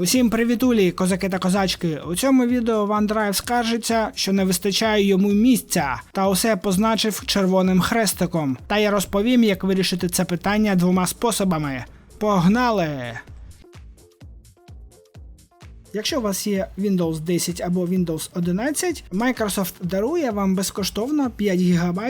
Усім привітулі, козаки та козачки. У цьому відео OneDrive скаржиться, що не вистачає йому місця, та усе позначив червоним хрестиком. Та я розповім, як вирішити це питання двома способами. Погнали! Якщо у вас є Windows 10 або Windows 11, Microsoft дарує вам безкоштовно 5 ГБ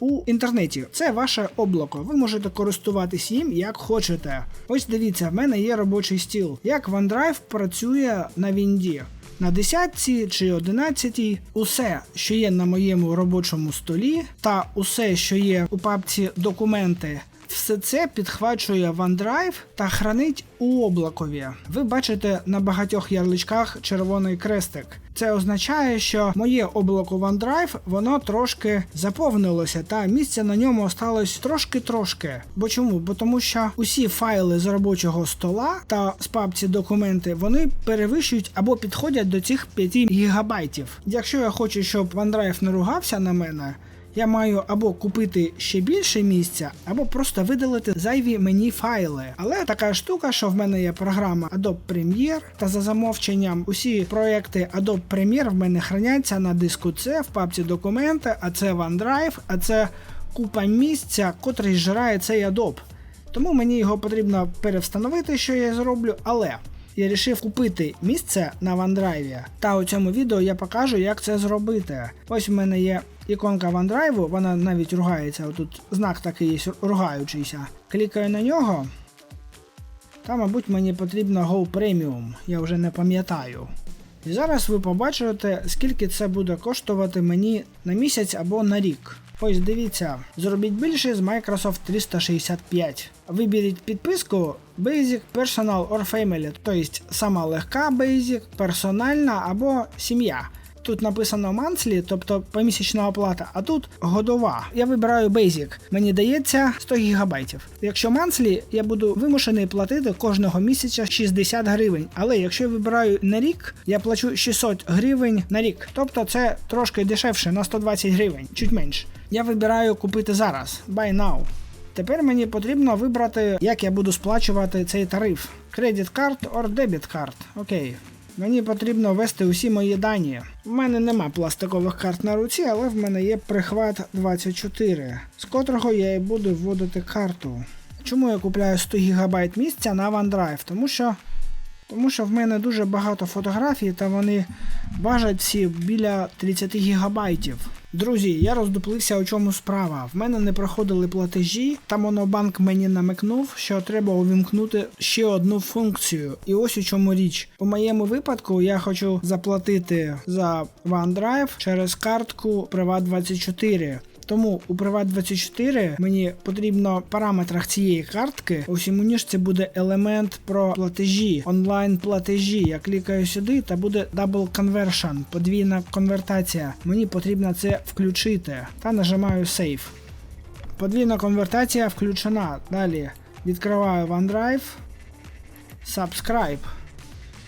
у інтернеті. Це ваше облако. Ви можете користуватись їм як хочете. Ось дивіться, в мене є робочий стіл. Як OneDrive працює на Вінді. На 10 чи 11 усе, що є на моєму робочому столі, та усе, що є у папці документи, все це підхвачує OneDrive та хранить у облакові. Ви бачите на багатьох ярличках червоний крестик. Це означає, що моє облако OneDrive воно трошки заповнилося, та місця на ньому осталось трошки-трошки. Бо чому? Бо тому що усі файли з робочого стола та з папці документи вони перевищують або підходять до цих 5 гігабайтів. Якщо я хочу, щоб OneDrive не ругався на мене. Я маю або купити ще більше місця, або просто видалити зайві мені файли. Але така штука, що в мене є програма Adobe Premiere, та за замовченням усі проекти Adobe Premiere в мене храняться на диску C в папці документи, а це OneDrive, а це купа місця, котрий зжирає цей Adobe. Тому мені його потрібно перевстановити, що я зроблю, але я вирішив купити місце на OneDrive, та у цьому відео я покажу, як це зробити. Ось у мене є іконка OneDrive, вона навіть ругається, тут знак такий є ругаючийся. Клікаю на нього. Та, мабуть, мені потрібно Go Premium, я вже не пам'ятаю. І зараз ви побачите, скільки це буде коштувати мені на місяць або на рік. Ось дивіться, зробіть більше з Microsoft 365. Виберіть підписку Basic, Personal or Family, тобто сама легка Basic, персональна або сім'я. Тут написано monthly, тобто помісячна оплата, а тут годова. Я вибираю Basic. Мені дається 100 ГБ. Якщо monthly, я буду вимушений платити кожного місяця 60 гривень. Але якщо я вибираю на рік, я плачу 600 гривень на рік. Тобто це трошки дешевше на 120 гривень, чуть менше. Я вибираю купити зараз. Buy now. Тепер мені потрібно вибрати, як я буду сплачувати цей тариф. Credit card or debit card. Окей. Мені потрібно ввести усі мої дані. У мене нема пластикових карт на руці, але в мене є прихват 24, з котрого я і буду вводити карту. Чому я купляю 100 ГБ місця на OneDrive? Тому що тому що в мене дуже багато фотографій, та вони важать всі біля 30 гігабайтів. Друзі, я роздуплився, у чому справа. В мене не проходили платежі, та Монобанк мені намикнув, що треба увімкнути ще одну функцію. І ось у чому річ. У моєму випадку я хочу заплатити за OneDrive через картку Privat24. Тому у Privat24 мені потрібно в параметрах цієї картки. У ніжці буде елемент про платежі, онлайн платежі. Я клікаю сюди та буде Double Conversion, подвійна конвертація. Мені потрібно це включити та нажимаю Save. Подвійна конвертація включена. Далі відкриваю OneDrive, Subscribe.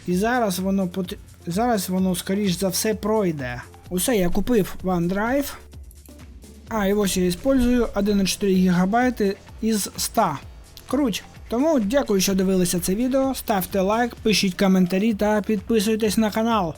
І зараз воно пот... зараз воно скоріш за все пройде. Усе я купив OneDrive. А, і ось я использую 1,4 ГБ із 100. Круть. Тому дякую, що дивилися це відео. Ставте лайк, пишіть коментарі та підписуйтесь на канал.